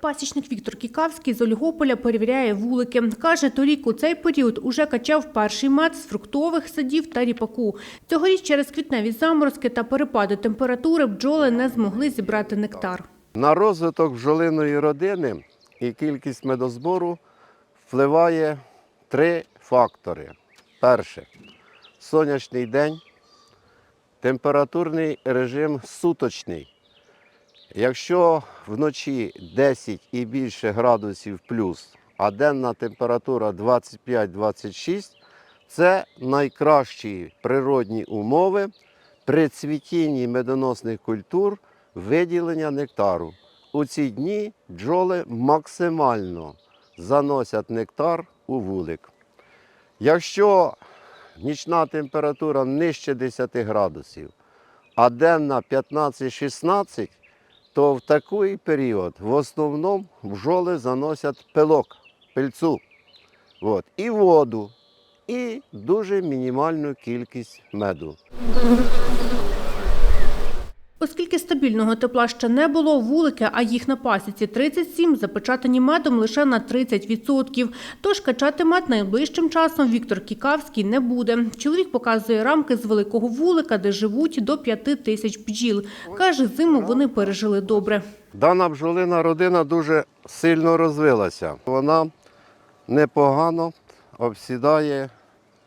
Пасічник Віктор Кікавський з Ольгополя перевіряє вулики. Каже, торік у цей період уже качав перший мед з фруктових садів та ріпаку. Цьогоріч через квітневі заморозки та перепади температури бджоли не змогли зібрати нектар. На розвиток бджолиної родини і кількість медозбору впливає три фактори. Перше сонячний день, температурний режим суточний. Якщо вночі 10 і більше градусів плюс, а денна температура 25-26, це найкращі природні умови при цвітінні медоносних культур виділення нектару. У ці дні бджоли максимально заносять нектар у вулик. Якщо нічна температура нижче 10 градусів, а денна 15-16, то в такий період в основному бджоли заносять пилок, пильцу, От, і воду, і дуже мінімальну кількість меду. Оскільки стабільного тепла ще не було, вулики, а їх на пасіці 37, запечатані медом лише на 30%. Тож качати мед найближчим часом Віктор Кікавський не буде. Чоловік показує рамки з великого вулика, де живуть до 5 тисяч бджіл. Каже, зиму вони пережили добре. Дана бджолина родина дуже сильно розвилася. Вона непогано обсідає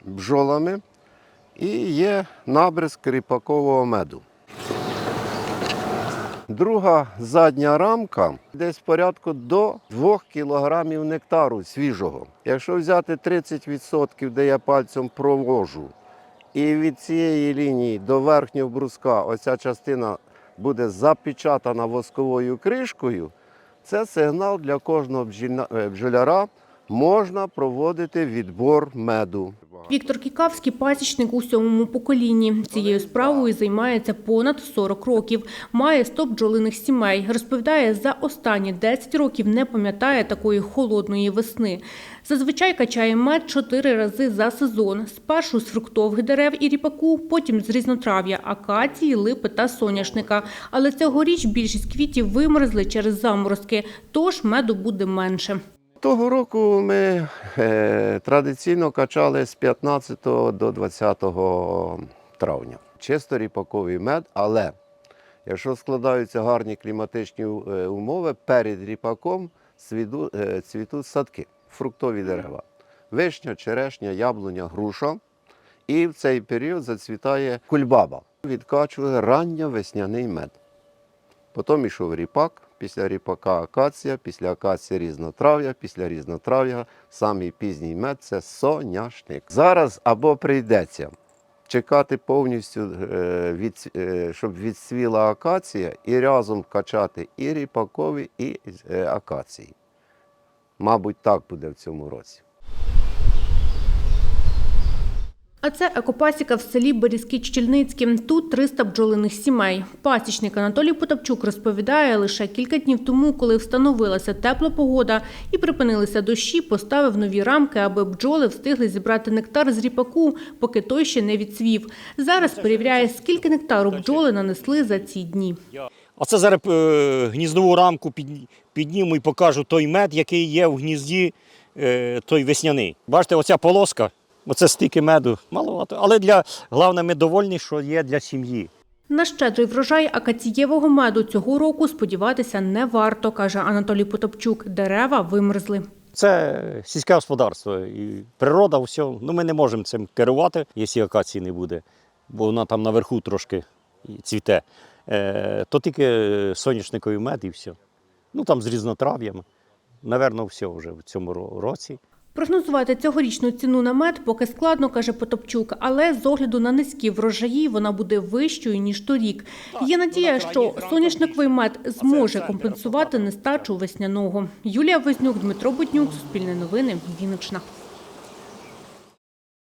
бджолами і є набризк ріпакового меду. Друга задня рамка десь порядку до 2 кілограмів нектару свіжого. Якщо взяти 30%, де я пальцем провожу, і від цієї лінії до верхнього бруска оця частина буде запечатана восковою кришкою, це сигнал для кожного е, бджоляра. Можна проводити відбор меду. Віктор Кікавський – пасічник у сьомому поколінні. Цією справою займається понад 40 років. Має 100 бджолиних сімей. Розповідає, за останні 10 років не пам'ятає такої холодної весни. Зазвичай качає мед 4 рази за сезон. Спершу з фруктових дерев і ріпаку, потім з різнотрав'я – акації, липи та соняшника. Але цьогоріч більшість квітів вимерзли через заморозки, тож меду буде менше. Того року ми е, традиційно качали з 15 до 20 травня. Чисто ріпаковий мед, але якщо складаються гарні кліматичні е, умови, перед ріпаком цвіду- е, цвітуть садки, фруктові дерева. Вишня, черешня, яблуня, груша. І в цей період зацвітає кульбаба. Відкачували ранньо-весняний мед. Потім йшов ріпак, після ріпака акація, після акації різнотрав'я, після різнотрав'я самий пізній мед це соняшник. Зараз або прийдеться чекати повністю, е, е, щоб відсвіла акація, і разом качати і ріпакові, і е, акації. Мабуть, так буде в цьому році. А це екопасіка в селі Берізки Чільницькі. Тут 300 бджолиних сімей. Пасічник Анатолій Потапчук розповідає, лише кілька днів тому, коли встановилася тепла погода і припинилися дощі, поставив нові рамки, аби бджоли встигли зібрати нектар з ріпаку, поки той ще не відцвів. Зараз перевіряє, скільки нектару бджоли нанесли за ці дні. А це зараз е, гніздову рамку під, підніму і покажу той мед, який є в гнізді, е, той весняний. Бачите, оця полоска, оце стільки меду, маловато. Але для головне, ми довольні, що є для сім'ї. На щедрий врожай акацієвого меду цього року сподіватися не варто, каже Анатолій Потапчук. Дерева вимерзли. Це сільське господарство і природа, все. Ну, ми не можемо цим керувати, якщо акації не буде, бо вона там наверху трошки цвіте. Е, то тільки соняшниковий мед і все. Ну там з різнотрав'ями. Наверно, все вже в цьому році. Прогнозувати цьогорічну ціну на мед поки складно, каже Потопчук, але з огляду на низькі врожаї вона буде вищою, ніж торік. Є надія, що соняшниковий мед зможе компенсувати нестачу весняного. Юлія Вознюк, Дмитро Буднюк, Суспільне новини, Вінниччина.